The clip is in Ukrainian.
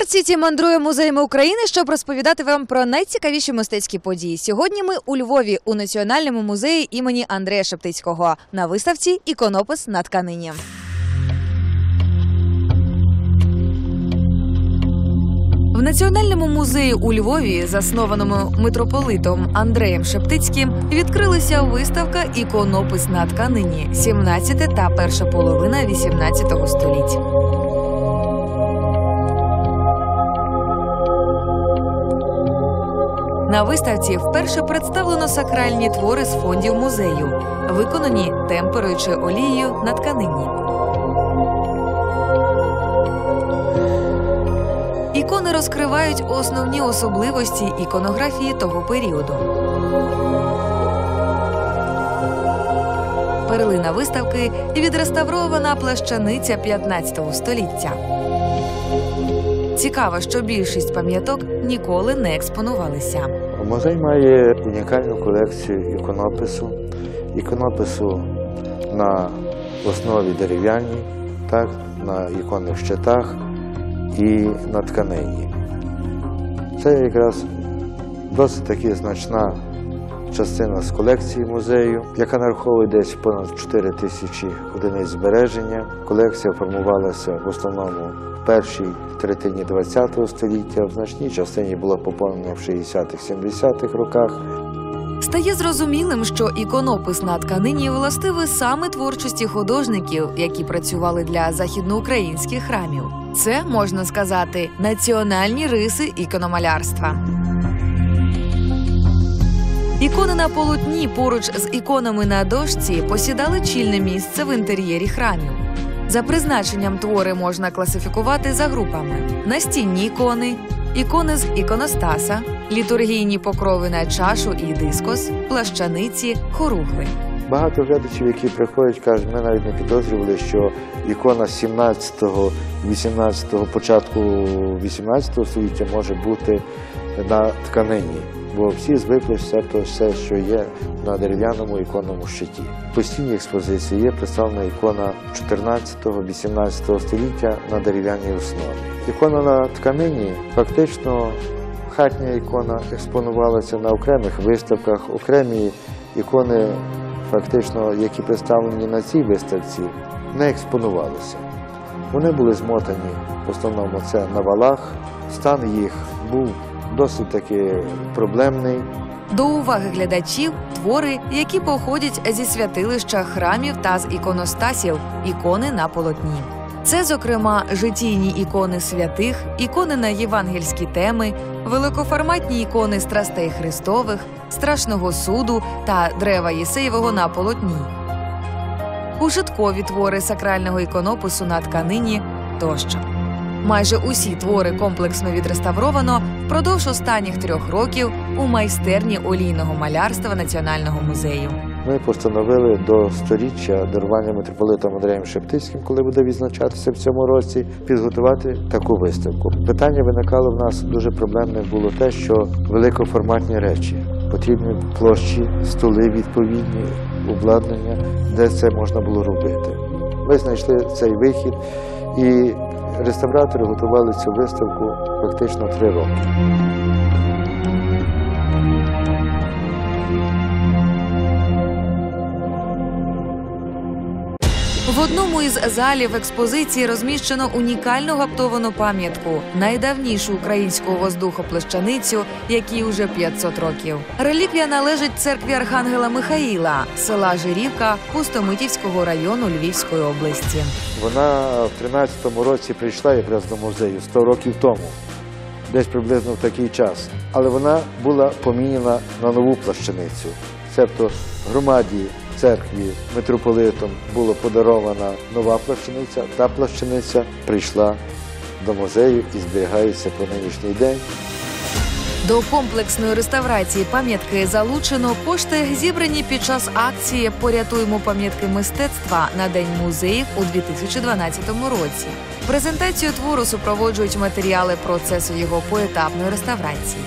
Арт-Сіті мандрує музеями України, щоб розповідати вам про найцікавіші мистецькі події. Сьогодні ми у Львові у Національному музеї імені Андрея Шептицького на виставці Іконопис на тканині. В Національному музеї у Львові, заснованому митрополитом Андреєм Шептицьким, відкрилася виставка Іконопис на тканині 17 та перша половина 18 століть. На виставці вперше представлено сакральні твори з фондів музею, виконані темперою чи олією на тканині. Ікони розкривають основні особливості іконографії того періоду. Перлина виставки відреставрована плащаниця 15 століття. Цікаво, що більшість пам'яток ніколи не експонувалися. Музей має унікальну колекцію іконопису, іконопису на основі дерев'яній, так, на іконних щитах і на тканині. Це якраз досить таки значна частина з колекції музею, яка нараховує десь понад 4 тисячі одиниць збереження. Колекція формувалася в основному першій третині ХХ століття, в значній частині була поповнена в 60-70-х роках. Стає зрозумілим, що іконопис на тканині властивий саме творчості художників, які працювали для західноукраїнських храмів. Це можна сказати національні риси ікономалярства. Ікони на полотні поруч з іконами на дошці посідали чільне місце в інтер'єрі храмів. За призначенням твори можна класифікувати за групами: настінні ікони, ікони з іконостаса, літургійні покрови на чашу і дискос, плащаниці, хоругви. Багато глядачів, які приходять, кажуть, ми навіть не підозрювали, що ікона 17-го, 18-го, початку 18 століття може бути на тканині. Бо всі звикли все, то все, що є на дерев'яному іконному щиті. В постійній експозиції є представлена ікона 14-18 століття на дерев'яній основі. Ікона на тканині фактично хатня ікона експонувалася на окремих виставках, окремі ікони, фактично, які представлені на цій виставці, не експонувалися. Вони були змотані в основному це на валах. Стан їх був досить таки проблемний. До уваги глядачів твори, які походять зі святилища храмів та з іконостасів, ікони на полотні. Це, зокрема, житійні ікони святих, ікони на євангельські теми, великоформатні ікони страстей Христових, страшного суду та древа Єсеєвого на полотні, ушиткові твори сакрального іконопису на тканині тощо. Майже усі твори комплексно відреставровано впродовж останніх трьох років у майстерні олійного малярства Національного музею. Ми постановили до сторіччя дарування митрополитом Андреєм Шептицьким, коли буде відзначатися в цьому році, підготувати таку виставку. Питання виникало в нас дуже проблемне було те, що великоформатні речі потрібні площі, столи відповідні, обладнання, де це можна було робити. Ми знайшли цей вихід і реставратори готували цю виставку фактично три роки. Одному із залів експозиції розміщено унікальну гаптовану пам'ятку, найдавнішу українську воздухоплещаницю, якій уже 500 років. Реліквія належить церкві Архангела Михаїла, села Жирівка Пустомитівського району Львівської області. Вона в 13-му році прийшла якраз до музею 100 років тому, десь приблизно в такий час. Але вона була поміняна на нову плащаницю. Тобто громаді церкві митрополитом була подарована нова плащаниця. Та плащаниця прийшла до музею і зберігається по нинішній день. До комплексної реставрації пам'ятки залучено кошти, зібрані під час акції Порятуємо пам'ятки мистецтва на день музеїв у 2012 році. Презентацію твору супроводжують матеріали процесу його поетапної реставрації.